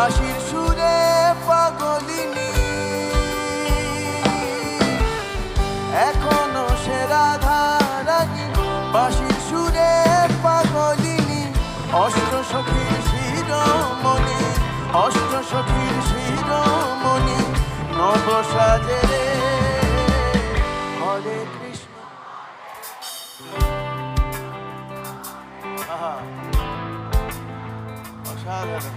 বাঁশির সুরে পাগলিনী। এখনও সে রাধা রানী, বাঁশির সুরে পাগলিনী। অষ্ট সখীর শিরোমণি, অষ্ট সখীর শিরোমণি, নব সাজে হরে কৃষ্ণ। অসাধারণ।